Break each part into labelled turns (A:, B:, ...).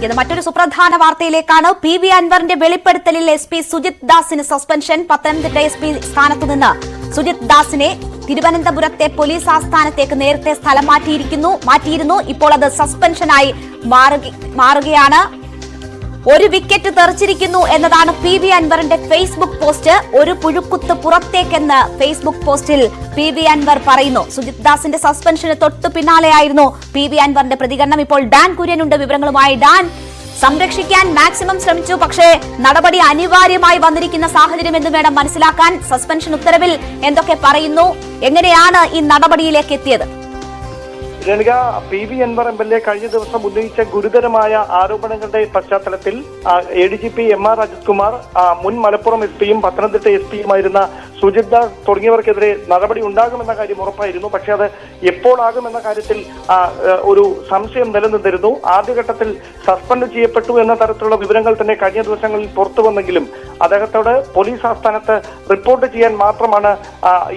A: പരാമർശിക്കുന്നത് മറ്റൊരു സുപ്രധാന വാർത്തയിലേക്കാണ് പി വി അൻവറിന്റെ വെളിപ്പെടുത്തലിൽ എസ് പി സുജിത് ദാസിന് സസ്പെൻഷൻ. പത്തനംതിട്ട എസ് പി സ്ഥാനത്തു നിന്ന് സുജിത് ദാസിനെ തിരുവനന്തപുരത്തെ പോലീസ് ആസ്ഥാനത്തേക്ക് നേരത്തെ സ്ഥലം മാറ്റിയിരിക്കുന്നു. മാറ്റിയിരുന്നു. ഇപ്പോൾ അത് സസ്പെൻഷനായി മാറുക- മാറുകയാണ്. ഒരു വിക്കറ്റ് തെറിച്ചിരിക്കുന്നു എന്നതാണ് പി വി അൻവറിന്റെ ഫേസ്ബുക്ക് പോസ്റ്റ് ഒരു പുഴുക്കുത്ത് പുറത്തേക്കെന്ന് ഫേസ്ബുക്ക് പോസ്റ്റിൽ പി വി അൻവർ പറയുന്നു. സുജിത് ദാസിന്റെ സസ്പെൻഷന് തൊട്ടു പിന്നാലെയായിരുന്നു പി വി അൻവറിന്റെ പ്രതികരണം. ഇപ്പോൾ ഡാൻ കുര്യനുണ്ട് വിവരങ്ങളുമായി. ഡാൻ സംരക്ഷിക്കാൻ മാക്സിമം ശ്രമിച്ചു. പക്ഷേ നടപടി അനിവാര്യമായി വന്നിരിക്കുന്ന സാഹചര്യം എന്ന് വേണം മനസ്സിലാക്കാൻ. സസ്പെൻഷൻ ഉത്തരവിൽ എന്തൊക്കെ പറയുന്നു? എങ്ങനെയാണ് ഈ നടപടിയിലേക്ക് എത്തിയത്?
B: രണിക P V Anvar M L A കഴിഞ്ഞ ദിവസം ഉന്നയിച്ച ഗുരുതരമായ ആരോപണങ്ങളുടെ പശ്ചാത്തലത്തിൽ A D G P M R Ajith Kumar മുൻ മലപ്പുറം എസ് പിയും പത്തനംതിട്ട എസ് പിയുമായിരുന്ന സുജിത് ദാസ് തുടങ്ങിയവർക്കെതിരെ നടപടി ഉണ്ടാകുമെന്ന കാര്യം ഉറപ്പായിരുന്നു. പക്ഷേ അത് എപ്പോഴാകുമെന്ന കാര്യത്തിൽ ഒരു സംശയം നിലനിന്നിരുന്നു. ആദ്യഘട്ടത്തിൽ സസ്പെൻഡ് ചെയ്യപ്പെട്ടു എന്ന തരത്തിലുള്ള വിവരങ്ങൾ തന്നെ കഴിഞ്ഞ ദിവസങ്ങളിൽ പുറത്തു വന്നെങ്കിലും അദ്ദേഹത്തോട് പോലീസ് ആസ്ഥാനത്ത് റിപ്പോർട്ട് ചെയ്യാൻ മാത്രമാണ്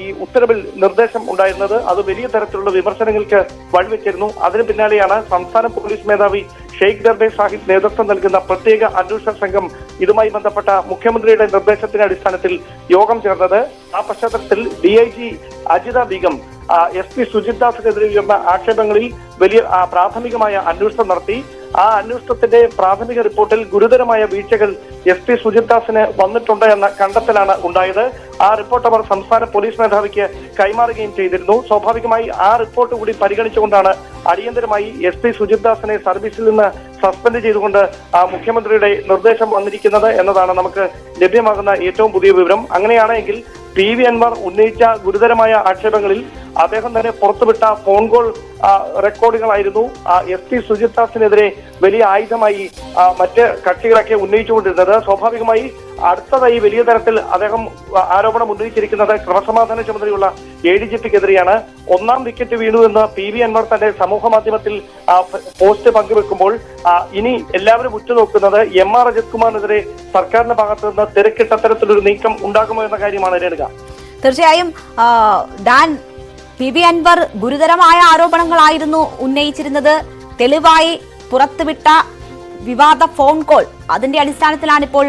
B: ഈ ഉത്തരവിൽ നിർദ്ദേശം ഉണ്ടായിരുന്നത്. അത് വലിയ തരത്തിലുള്ള വിമർശനങ്ങൾക്ക് വഴിവെച്ചിരുന്നു. അതിന് പിന്നാലെയാണ് സംസ്ഥാന പോലീസ് മേധാവി ഷെയ്ഖ് ദർബെ സാഹിബ് നേതൃത്വം നൽകുന്ന പ്രത്യേക അന്വേഷണ സംഘം ഇതുമായി ബന്ധപ്പെട്ട മുഖ്യമന്ത്രിയുടെ നിർദ്ദേശത്തിന്റെ അടിസ്ഥാനത്തിൽ യോഗം ചേർന്നത്. ആ പശ്ചാത്തലത്തിൽ D I G Ajitha Begum S P Sujith ദാസിനെതിരെ ഉയർന്ന ആക്ഷേപങ്ങളിൽ വലിയ പ്രാഥമികമായ അന്വേഷണം നടത്തി. ആ അന്വേഷണത്തിന്റെ പ്രാഥമിക റിപ്പോർട്ടിൽ ഗുരുതരമായ വീഴ്ചകൾ എസ് പി സുജിത്ദാസിന് വന്നിട്ടുണ്ട് എന്ന കണ്ടെത്തലാണ് ഉണ്ടായത്. ആ റിപ്പോർട്ട് അവർ സംസ്ഥാന പോലീസ് മേധാവിക്ക് കൈമാറുകയും ചെയ്തിരുന്നു. സ്വാഭാവികമായി ആ റിപ്പോർട്ട് കൂടി പരിഗണിച്ചുകൊണ്ടാണ് അടിയന്തരമായി എസ് പി സുജിത്ദാസിനെ സർവീസിൽ നിന്ന് സസ്പെൻഡ് ചെയ്തുകൊണ്ട് ആ മുഖ്യമന്ത്രിയുടെ നിർദ്ദേശം വന്നിരിക്കുന്നത് എന്നതാണ് നമുക്ക് ലഭ്യമാകുന്ന ഏറ്റവും പുതിയ വിവരം. അങ്ങനെയാണെങ്കിൽ പി വി അൻവർ ഉന്നയിച്ച ഗുരുതരമായ ആക്ഷേപങ്ങളിൽ അദ്ദേഹം തന്നെ പുറത്തുവിട്ട ഫോൺ കോൾ റെക്കോർഡുകളായിരുന്നു എസ് പി സുജിത് ദാസിനെതിരെ വലിയ ആയുധമായി മറ്റ് കക്ഷികളൊക്കെ ഉന്നയിച്ചുകൊണ്ടിരുന്നത്. സ്വാഭാവികമായി അടുത്തതായി വലിയ തരത്തിൽ അദ്ദേഹം ആരോപണം ഉന്നയിച്ചിരിക്കുന്നത് ക്രമസമാധാന ചുമതലയുള്ള എ ഡി ജി പിക്കെതിരെയാണ് ഒന്നാം വിക്കറ്റ് വീണു എന്ന് പി വി അൻവർ തന്റെ സമൂഹ മാധ്യമത്തിൽ പോസ്റ്റ് പങ്കുവെക്കുമ്പോൾ ഇനി എല്ലാവരും ഉറ്റുനോക്കുന്നത് എം ആർ അജിത് കുമാറിനെതിരെ സർക്കാരിന്റെ ഭാഗത്ത് നിന്ന് തിരക്കിട്ട തരത്തിലൊരു നീക്കം ഉണ്ടാകുമോ എന്ന കാര്യമാണ് രേണുക
A: തീർച്ചയായും പി വി അൻവർ ഗുരുതരമായ ആരോപണങ്ങളായിരുന്നു ഉന്നയിച്ചിരുന്നത്. തെളിവായി പുറത്തുവിട്ട വിവാദ ഫോൺ കോൾ അതിന്റെ അടിസ്ഥാനത്തിലാണ് ഇപ്പോൾ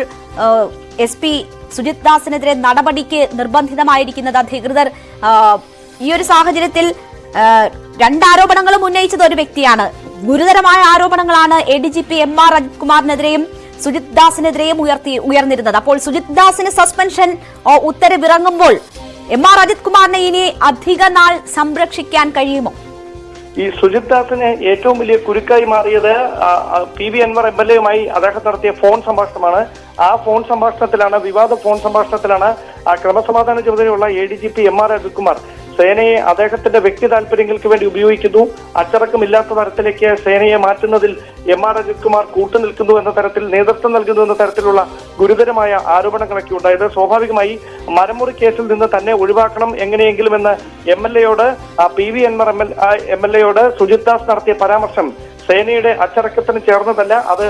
A: എസ് പി സുജിത് ദാസിനെതിരെ നടപടിക്ക് നിർബന്ധിതമായിരിക്കുന്നത് അധികൃതർ. ഈ ഒരു സാഹചര്യത്തിൽ രണ്ടാരോപണങ്ങളും ഉന്നയിച്ചത് ഒരു വ്യക്തിയാണ്. ഗുരുതരമായ ആരോപണങ്ങളാണ് A D G P M R Ajith കുമാറിനെതിരെയും Sujith ദാസിനെതിരെയും ഉയർത്തി ഉയർന്നിരുന്നത്. അപ്പോൾ സുജിത് ദാസിന് സസ്പെൻഷൻ ഉത്തരവിറങ്ങുമ്പോൾ എം ആർ അജിത് കുമാറിനെ ഇനി അധിക നാൾ സംരക്ഷിക്കാൻ കഴിയുമോ?
B: ഈ സുജിത് ദാസിന് ഏറ്റവും വലിയ കുരുക്കായി മാറിയത് P V Anvar M L എയുമായി അദ്ദേഹം നടത്തിയ ഫോൺ സംഭാഷണമാണ്. ആ ഫോൺ സംഭാഷണത്തിലാണ് വിവാദ ഫോൺ സംഭാഷണത്തിലാണ് ആ ക്രമസമാധാന ചുമതലയുള്ള A D G P M R Ajithkumar സേനയെ അദ്ദേഹത്തിന്റെ വ്യക്തി താല്പര്യങ്ങൾക്ക് വേണ്ടി ഉപയോഗിക്കുന്നു. അച്ചടക്കമില്ലാത്ത തരത്തിലേക്ക് സേനയെ മാറ്റുന്നതിൽ എം ആർ അജിത് കുമാർ കൂട്ടുനിൽക്കുന്നു എന്ന തരത്തിൽ നേതൃത്വം നൽകുന്നു എന്ന തരത്തിലുള്ള ഗുരുതരമായ ആരോപണങ്ങളൊക്കെ ഉണ്ടായത്. സ്വാഭാവികമായി മരമുറി കേസിൽ നിന്ന് തന്നെ ഒഴിവാക്കണം എങ്ങനെയെങ്കിലും എന്ന് എം എൽ എയോട് പി വി എൻമർ എം എൽ എം എൽ എയോട് സുജിത് ദാസ് നടത്തിയ പരാമർശം സേനയുടെ അച്ചടക്കത്തിന് ചേർന്നതല്ല അത്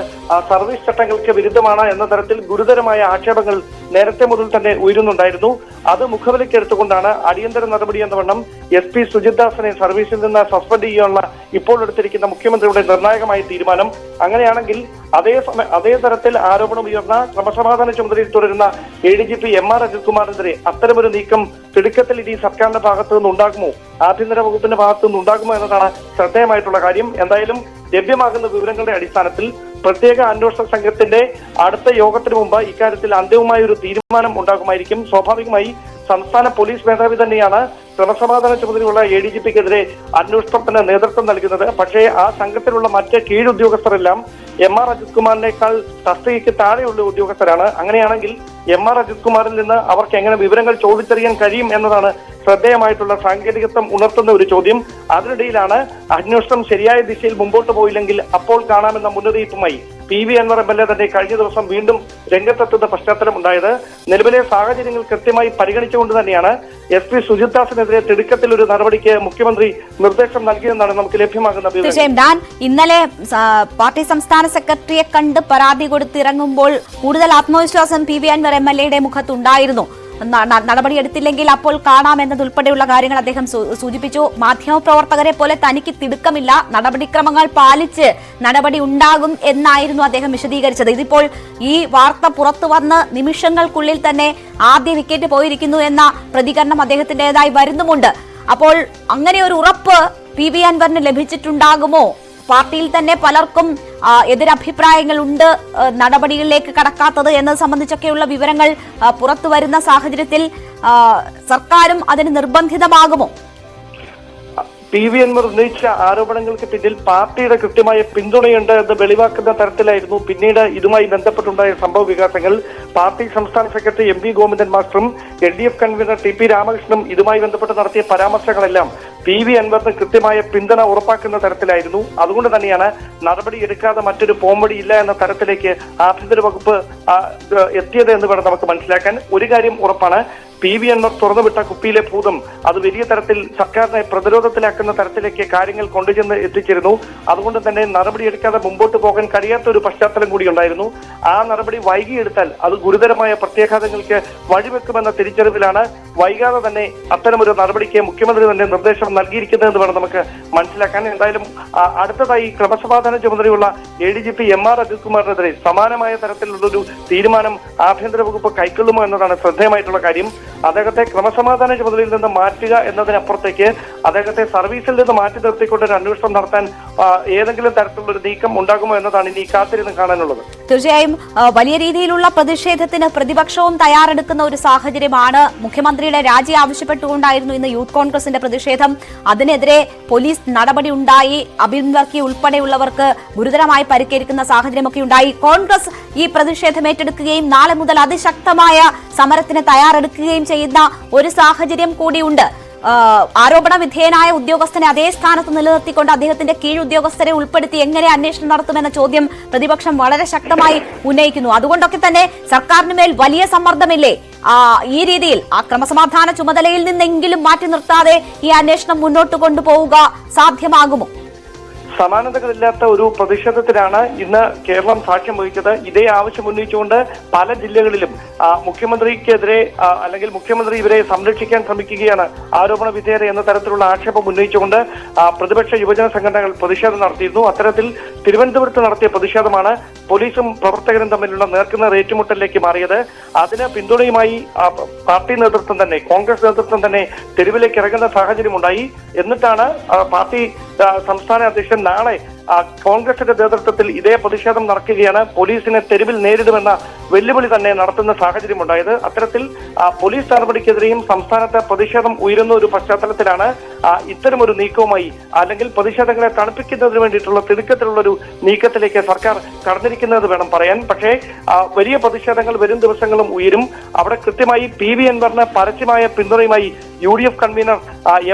B: സർവീസ് ചട്ടങ്ങൾക്ക് വിരുദ്ധമാണ് എന്ന തരത്തിൽ ഗുരുതരമായ ആക്ഷേപങ്ങൾ നേരത്തെ മുതൽ തന്നെ ഉയരുന്നുണ്ടായിരുന്നു. അത് മുഖവിലക്കെടുത്തുകൊണ്ടാണ് അടിയന്തര നടപടി എന്ന വണ്ണം എസ് പി സുജിത് ദാസിനെ സർവീസിൽ നിന്ന് സസ്പെൻഡ് ചെയ്യാനുള്ള ഇപ്പോൾ എടുത്തിരിക്കുന്ന മുഖ്യമന്ത്രിയുടെ നിർണായകമായ തീരുമാനം. അങ്ങനെയാണെങ്കിൽ അതേ അതേ തരത്തിൽ ആരോപണം ഉയർന്ന ക്രമസമാധാന ചുമതലയിൽ തുടരുന്ന A D G P M R Ajith കുമാറിനെതിരെ അത്തരമൊരു നീക്കം തിടുക്കത്തിൽ ഇനി സർക്കാരിന്റെ ഭാഗത്തു നിന്നുണ്ടാകുമോ ആഭ്യന്തര വകുപ്പിന്റെ ഭാഗത്തു നിന്നുണ്ടാകുമോ എന്നതാണ് ശ്രദ്ധേയമായിട്ടുള്ള കാര്യം. എന്തായാലും ലഭ്യമാകുന്ന വിവരങ്ങളുടെ അടിസ്ഥാനത്തിൽ പ്രത്യേക അന്വേഷണ സംഘത്തിന്റെ അടുത്ത യോഗത്തിന് മുമ്പ് ഇക്കാര്യത്തിൽ അന്തിമമായ ഒരു തീരുമാനം ഉണ്ടാകുമായിരിക്കും. സ്വാഭാവികമായി സംസ്ഥാന പോലീസ് മേധാവി തന്നെയാണ് ക്രമസമാധാന ചുമതലയുള്ള എ ഡി ജി പിക്കെതിരെ അന്വേഷണത്തിന് നേതൃത്വം നൽകുന്നത്. പക്ഷേ ആ സംഘത്തിലുള്ള മറ്റ് കീഴുദ്യോഗസ്ഥരെല്ലാം എം ആർ അജിത് കുമാറിനേക്കാൾ തസ്തികയ്ക്ക് താഴെയുള്ള ഉദ്യോഗസ്ഥരാണ്. അങ്ങനെയാണെങ്കിൽ എം ആർ അജിത് കുമാറിൽ നിന്ന് അവർക്ക് എങ്ങനെ വിവരങ്ങൾ ചോദിച്ചറിയാൻ കഴിയും എന്നതാണ് ശ്രദ്ധേയമായിട്ടുള്ള സാങ്കേതികത്വം ഉണർത്തുന്ന ഒരു ചോദ്യം. അതിനിടയിലാണ് അന്വേഷണം ശരിയായ ദിശയിൽ മുമ്പോട്ട് പോയില്ലെങ്കിൽ അപ്പോൾ കാണാമെന്ന മുന്നറിയിപ്പുമായി P V Anvar M L A തന്നെ കഴിഞ്ഞ ദിവസം വീണ്ടും രംഗത്തെത്തുന്ന പശ്ചാത്തലം ഉണ്ടായത്. നിലവിലെ സാഹചര്യങ്ങൾ കൃത്യമായി പരിഗണിച്ചുകൊണ്ട് തന്നെയാണ് എസ് പി സുജിത് ദാസിനെതിരെ തിടുക്കത്തിൽ ഒരു നടപടിക്ക് മുഖ്യമന്ത്രി നിർദ്ദേശം നൽകിയെന്നാണ് നമുക്ക് ലഭ്യമാകുന്ന
A: തീർച്ചയായും. ഡാൻ ഇന്നലെ പാർട്ടി സംസ്ഥാന സെക്രട്ടറിയെ കണ്ട് പരാതി കൊടുത്തിറങ്ങുമ്പോൾ കൂടുതൽ ആത്മവിശ്വാസം P V Anvar M L എയുടെ മുഖത്തുണ്ടായിരുന്നു. നടപടിയെടുത്തില്ലെങ്കിൽ അപ്പോൾ കാണാമെന്നതുൾപ്പെടെയുള്ള കാര്യങ്ങൾ അദ്ദേഹം സൂചിപ്പിച്ചു. മാധ്യമപ്രവർത്തകരെ പോലെ തനിക്ക് തിടുക്കമില്ല. നടപടിക്രമങ്ങൾ പാലിച്ച് നടപടി ഉണ്ടാകും എന്നായിരുന്നു അദ്ദേഹം വിശദീകരിച്ചത്. ഇതിപ്പോൾ ഈ വാർത്ത പുറത്തു വന്ന് നിമിഷങ്ങൾക്കുള്ളിൽ തന്നെ ആദ്യ വിക്കറ്റ് പോയിരിക്കുന്നു എന്ന പ്രതികരണം അദ്ദേഹത്തിന്റെതായി വരുന്നുമുണ്ട്. അപ്പോൾ അങ്ങനെ ഒരു ഉറപ്പ് പി വി അൻവറിന് ലഭിച്ചിട്ടുണ്ടാകുമോ? പാർട്ടിയിൽ തന്നെ പലർക്കും എതിരഭിപ്രായങ്ങൾ ഉണ്ട് നടപടികളിലേക്ക് കടക്കാത്തത് എന്നത് സംബന്ധിച്ചൊക്കെയുള്ള വിവരങ്ങൾ പുറത്തു വരുന്ന സാഹചര്യത്തിൽ സർക്കാരും അതിന് നിർബന്ധിതമാകുമോ?
B: പി വി അൻവർ ഉന്നയിച്ച ആരോപണങ്ങൾക്ക് പിന്നിൽ പാർട്ടിയുടെ കൃത്യമായ പിന്തുണയുണ്ട് എന്ന് വെളിവാക്കുന്ന തരത്തിലായിരുന്നു പിന്നീട് ഇതുമായി ബന്ധപ്പെട്ടുണ്ടായ സംഭവ വികാസങ്ങൾ. പാർട്ടി സംസ്ഥാന secretary M V Govindan മാസ്റ്ററും L D F convener T P രാമകൃഷ്ണനും ഇതുമായി ബന്ധപ്പെട്ട് നടത്തിയ പരാമർശങ്ങളെല്ലാം പി വി അൻവറിന് കൃത്യമായ പിന്തുണ ഉറപ്പാക്കുന്ന തരത്തിലായിരുന്നു. അതുകൊണ്ട് തന്നെയാണ് നടപടി എടുക്കാതെ മറ്റൊരു പോംവടി ഇല്ല എന്ന തരത്തിലേക്ക് ആഭ്യന്തര വകുപ്പ് എത്തിയത് എന്ന് വേണം നമുക്ക് മനസ്സിലാക്കാൻ. ഒരു കാര്യം ഉറപ്പാണ് പി വി അൻവർ തുറന്നുവിട്ട കുപ്പിയിലെ ഭൂതം അത് വലിയ തരത്തിൽ സർക്കാരിനെ പ്രതിരോധത്തിലാക്കുന്ന തരത്തിലേക്ക് കാര്യങ്ങൾ കൊണ്ടുചെന്ന് എത്തിച്ചിരുന്നു. അതുകൊണ്ട് തന്നെ നടപടിയെടുക്കാതെ മുമ്പോട്ട് പോകാൻ കഴിയാത്ത ഒരു പശ്ചാത്തലം കൂടി ഉണ്ടായിരുന്നു. ആ നടപടി വൈകിയെടുത്താൽ അത് ഗുരുതരമായ പ്രത്യാഘാതങ്ങൾക്ക് വഴിവെക്കുമെന്ന തിരിച്ചറിവിലാണ് വൈകാതെ തന്നെ അത്തരമൊരു നടപടിക്ക് മുഖ്യമന്ത്രി തന്നെ നിർദ്ദേശം നൽകിയിരിക്കുന്നതെന്ന് വേണം നമുക്ക് മനസ്സിലാക്കാൻ. എന്തായാലും അടുത്തതായി ക്രമസമാധാന ചുമതലയുള്ള A D G P M R അജിത്കുമാറിനെതിരെ സമാനമായ തരത്തിലുള്ളൊരു തീരുമാനം ആഭ്യന്തര വകുപ്പ് കൈക്കൊള്ളുമോ എന്നതാണ് ശ്രദ്ധേയമായിട്ടുള്ള കാര്യം. അദ്ദേഹത്തെ ക്രമസമാധാന ചുമതലയിൽ നിന്ന് മാറ്റുക എന്നതിനപ്പുറത്തേക്ക് അദ്ദേഹത്തെ സർവീസിൽ നിന്ന് മാറ്റി നിർത്തിക്കൊണ്ട് ഒരു അന്വേഷണം നടത്താൻ ഏതെങ്കിലും തരത്തിലുള്ള നീക്കം ഉണ്ടാകുമോ എന്നതാണ് ഇനി കാത്തിരുന്ന് കാണാനുള്ളത്.
A: തീർച്ചയായും വലിയ രീതിയിലുള്ള പ്രതിഷേധത്തിന് പ്രതിപക്ഷവും തയ്യാറെടുക്കുന്ന ഒരു സാഹചര്യമാണ് മുഖ്യമന്ത്രിയുടെ രാജി ആവശ്യപ്പെട്ടുകൊണ്ടായിരുന്നു ഇന്ന് യൂത്ത് കോൺഗ്രസിന്റെ പ്രതിഷേധം. അതിനെതിരെ പോലീസ് നടപടി ഉണ്ടായി അബിൻ വർക്കി ഉൾപ്പെടെയുള്ളവർക്ക് ഗുരുതരമായി പരിക്കേൽക്കുന്ന സാഹചര്യമൊക്കെ ഉണ്ടായി. കോൺഗ്രസ് ഈ പ്രതിഷേധം ഏറ്റെടുക്കുകയും നാളെ മുതൽ അതിശക്തമായ സമരത്തിന് തയ്യാറെടുക്കുകയും ചെയ്യുന്ന ഒരു സാഹചര്യം കൂടിയുണ്ട്. ആരോപണ വിധേയനായ ഉദ്യോഗസ്ഥനെ അതേ സ്ഥാനത്ത് നിലനിർത്തിക്കൊണ്ട് അദ്ദേഹത്തിന്റെ കീഴ് ഉദ്യോഗസ്ഥരെ ഉൾപ്പെടുത്തി എങ്ങനെ അന്വേഷണം നടത്തുമെന്ന ചോദ്യം പ്രതിപക്ഷം വളരെ ശക്തമായി ഉന്നയിക്കുന്നു. അതുകൊണ്ടൊക്കെ തന്നെ സർക്കാരിന് മേൽ വലിയ സമ്മർദ്ദമില്ലേ? ഈ രീതിയിൽ ആ ക്രമസമാധാന ചുമതലയിൽ നിന്നെങ്കിലും മാറ്റി നിർത്താതെ ഈ അന്വേഷണം മുന്നോട്ട് കൊണ്ടുപോവുക സാധ്യമാകുമോ?
B: സമാനതകളില്ലാത്ത ഒരു പ്രതിഷേധത്തിലാണ് ഇന്ന് കേരളം സാക്ഷ്യം വഹിച്ചത്. ഇതേ ആവശ്യം ഉന്നയിച്ചുകൊണ്ട് പല ജില്ലകളിലും മുഖ്യമന്ത്രിക്കെതിരെ അല്ലെങ്കിൽ മുഖ്യമന്ത്രി ഇവരെ സംരക്ഷിക്കാൻ ശ്രമിക്കുകയാണ് ആരോപണ വിധേയത എന്ന തരത്തിലുള്ള ആക്ഷേപം ഉന്നയിച്ചുകൊണ്ട് പ്രതിപക്ഷ യുവജന സംഘടനകൾ പ്രതിഷേധം നടത്തിയിരുന്നു. അത്തരത്തിൽ തിരുവനന്തപുരത്ത് നടത്തിയ പ്രതിഷേധമാണ് പോലീസും പ്രവർത്തകരും തമ്മിലുള്ള നേർക്കുന്ന ഏറ്റുമുട്ടലിലേക്ക് മാറിയത്. അതിന് പിന്തുണയുമായി പാർട്ടി നേതൃത്വം തന്നെ കോൺഗ്രസ് നേതൃത്വം തന്നെ തെരുവിലേക്ക് ഇറങ്ങുന്ന സാഹചര്യമുണ്ടായി. എന്നിട്ടാണ് പാർട്ടി സംസ്ഥാന അധ്യക്ഷൻ നാളെ കോൺഗ്രസിന്റെ നേതൃത്വത്തിൽ ഇതേ പ്രതിഷേധം നടക്കുകയാണ്. പോലീസിനെ തെരുവിൽ നേരിടുമെന്ന വെല്ലുവിളി തന്നെ നടത്തുന്ന സാഹചര്യമുണ്ടായത്. അത്തരത്തിൽ പോലീസ് നടപടിക്കെതിരെയും സംസ്ഥാനത്ത് പ്രതിഷേധം ഉയരുന്ന ഒരു പശ്ചാത്തലത്തിലാണ് ഇത്തരം ഇത്തരമൊരു നീക്കവുമായി അല്ലെങ്കിൽ പ്രതിഷേധങ്ങളെ തണുപ്പിക്കുന്നതിന് വേണ്ടിയിട്ടുള്ള തിടുക്കത്തിലുള്ള ഒരു നീക്കത്തിലേക്ക് സർക്കാർ കടന്നിരിക്കുന്നത് വേണം പറയാൻ. പക്ഷേ വലിയ പ്രതിഷേധങ്ങൾ വരും ദിവസങ്ങളും ഉയരും. അവിടെ കൃത്യമായി പി വി എൻവറിന് പരസ്യമായ പിന്തുണയുമായി U D F convener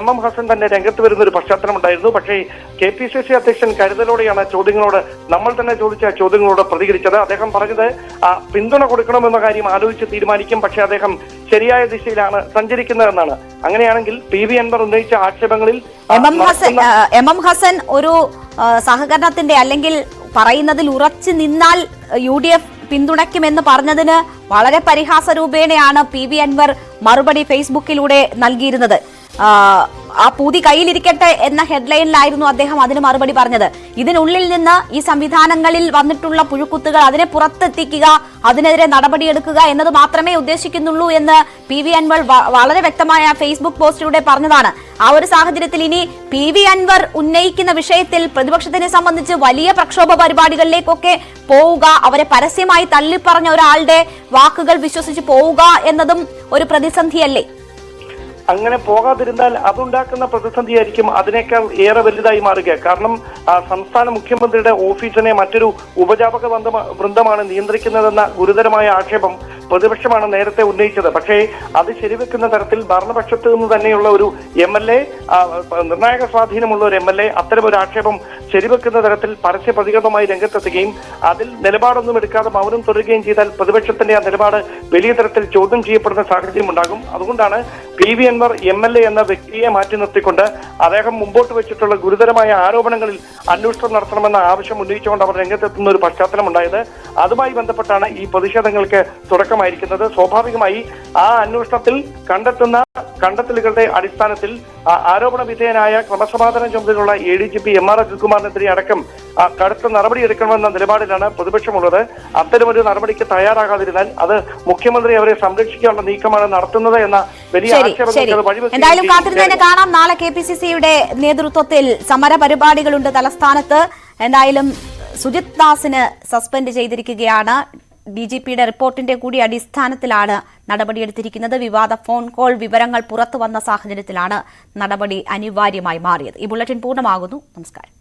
B: M M Hassan തന്നെ രംഗത്ത് വരുന്ന ഒരു പശ്ചാത്തലം ഉണ്ടായിരുന്നു പക്ഷേ കെ പി സി സി അധ്യക്ഷൻ കരുതലോടെയാണ് ചോദ്യങ്ങളോട് നമ്മൾ തന്നെ ചോദിച്ച ചോദ്യങ്ങളോട് പ്രതികരിച്ചത്. അദ്ദേഹം പറഞ്ഞത് പിന്തുണ കൊടുക്കണമെന്ന കാര്യം ആലോചിച്ച് തീരുമാനിക്കും പക്ഷേ അദ്ദേഹം ശരിയായ ദിശയിലാണ് സഞ്ചരിക്കുന്നതെന്നാണ്. അങ്ങനെയാണെങ്കിൽ പി വി അൻവർ ഉന്നയിച്ച ആക്ഷേപങ്ങളിൽ
A: M M Hassan M M Hassan ഒരു സഹകരണത്തിന്റെ അല്ലെങ്കിൽ പറയുന്നതിൽ ഉറച്ചു നിന്നാൽ യു ഡി എഫ് പിന്തുണയ്ക്കുമെന്ന് പറഞ്ഞതിന് വളരെ പരിഹാസ രൂപേണയാണ് പി വി അൻവർ മറുപടി ഫേസ്ബുക്കിലൂടെ നൽകിയിരുന്നത്. ആ, പൂതി കയ്യിലിരിക്കട്ടെ എന്ന ഹെഡ്ലൈനിലായിരുന്നു അദ്ദേഹം അതിന് മറുപടി പറഞ്ഞത്. ഇതിനുള്ളിൽ നിന്ന് ഈ സംവിധാനങ്ങളിൽ വന്നിട്ടുള്ള പുഴുക്കുത്തുകൾ അതിനെ പുറത്തെത്തിക്കുക അതിനെതിരെ നടപടിയെടുക്കുക എന്നത് മാത്രമേ ഉദ്ദേശിക്കുന്നുള്ളൂ എന്ന് പി വി അൻവർ വളരെ വ്യക്തമായ ഫേസ്ബുക്ക് പോസ്റ്റിലൂടെ പറഞ്ഞതാണ്. ആ ഒരു സാഹചര്യത്തിൽ ഇനി പി വി അൻവർ ഉന്നയിക്കുന്ന വിഷയത്തിൽ പ്രതിപക്ഷത്തിനെ സംബന്ധിച്ച് വലിയ പ്രക്ഷോഭ പരിപാടികളിലേക്കൊക്കെ പോവുക അവരെ പരസ്യമായി തള്ളിപ്പറഞ്ഞ ഒരാളുടെ വാക്കുകൾ വിശ്വസിച്ച് പോവുക എന്നതും ഒരു പ്രതിസന്ധിയല്ലേ?
B: അങ്ങനെ പോകാതിരുന്നാൽ അതുണ്ടാക്കുന്ന പ്രതിസന്ധിയായിരിക്കും അതിനേക്കാൾ ഏറെ വലുതായി മാറുക. കാരണം സംസ്ഥാന മുഖ്യമന്ത്രിയുടെ ഓഫീസിനെ മറ്റൊരു ഉപജാപക വൃന്ദമാണ് നിയന്ത്രിക്കുന്നതെന്ന ഗുരുതരമായ ആക്ഷേപം പ്രതിപക്ഷമാണ് നേരത്തെ ഉന്നയിച്ചത്. പക്ഷേ അത് ശരിവെക്കുന്ന തരത്തിൽ ഭരണപക്ഷത്ത് നിന്ന് തന്നെയുള്ള ഒരു എം എൽ എ നിർണായക സ്വാധീനമുള്ള ഒരു എം എൽ എ അത്തരം ഒരു ആക്ഷേപം ശരിവെക്കുന്ന തരത്തിൽ പരസ്യ പ്രതികരണമായി രംഗത്തെത്തുകയും അതിൽ നിലപാടൊന്നും എടുക്കാതെ മൗനം തുടരുകയും ചെയ്താൽ പ്രതിപക്ഷത്തിന്റെ ആ നിലപാട് വലിയ തരത്തിൽ ചോദ്യം ചെയ്യപ്പെടുന്ന സാഹചര്യം ഉണ്ടാകും. അതുകൊണ്ടാണ് P V Anvar M L A എന്ന വ്യക്തിയെ മാറ്റി നിർത്തിക്കൊണ്ട് അദ്ദേഹം മുമ്പോട്ട് വെച്ചിട്ടുള്ള ഗുരുതരമായ ആരോപണങ്ങളിൽ അന്വേഷണം നടത്തണമെന്ന ആവശ്യം ഉന്നയിച്ചുകൊണ്ട് അവർ രംഗത്തെത്തുന്ന ഒരു പശ്ചാത്തലം ഉണ്ടായത് അതുമായി ബന്ധപ്പെട്ടാണ് ഈ പ്രതിഷേധങ്ങൾക്ക് തുടക്കമായി അന്വേഷണമായിരിക്കുന്നത്. സ്വാഭാവികമായി ആ അന്വേഷണത്തിൽ കണ്ടെത്തുന്ന കണ്ടെത്തലുകളുടെ അടിസ്ഥാനത്തിൽ ആരോപണ വിധേയനായ ക്രമസമാധാന ചുമതലയുള്ള A D G P M R അജിത്കുമാറിനെതിരെ അടക്കം കടുത്ത കടുത്ത നടപടിയെടുക്കണമെന്ന നിലപാടിലാണ് പ്രതിപക്ഷമുള്ളത്. അത്തരമൊരു നടപടിക്ക് തയ്യാറാകാതിരുന്നാൽ അത് മുഖ്യമന്ത്രി അവരെ സംരക്ഷിക്കാനുള്ള നീക്കമാണ് നടത്തുന്നത് എന്ന വലിയ
A: എന്തായാലും. കാത്തിരുന്നതിനെ കാണാം. നാളെ കെ പി സി സിയുടെ നേതൃത്വത്തിൽ സമര പരിപാടികളുണ്ട് തലസ്ഥാനത്ത്. എന്തായാലും സുജിത് ദാസിന് സസ്പെൻഡ് ചെയ്തിരിക്കുകയാണ്. ഡി ജി പിയുടെ റിപ്പോർട്ടിന്റെ കൂടി അടിസ്ഥാനത്തിലാണ് നടപടിയെടുത്തിരിക്കുന്നത്. വിവാദ ഫോൺ കോൾ വിവരങ്ങൾ പുറത്തു വന്ന സാഹചര്യത്തിലാണ് നടപടി അനിവാര്യമായി മാറിയത്. ഈ ബുള്ളറ്റിൻ പൂർണമാകുന്നു. നമസ്കാരം.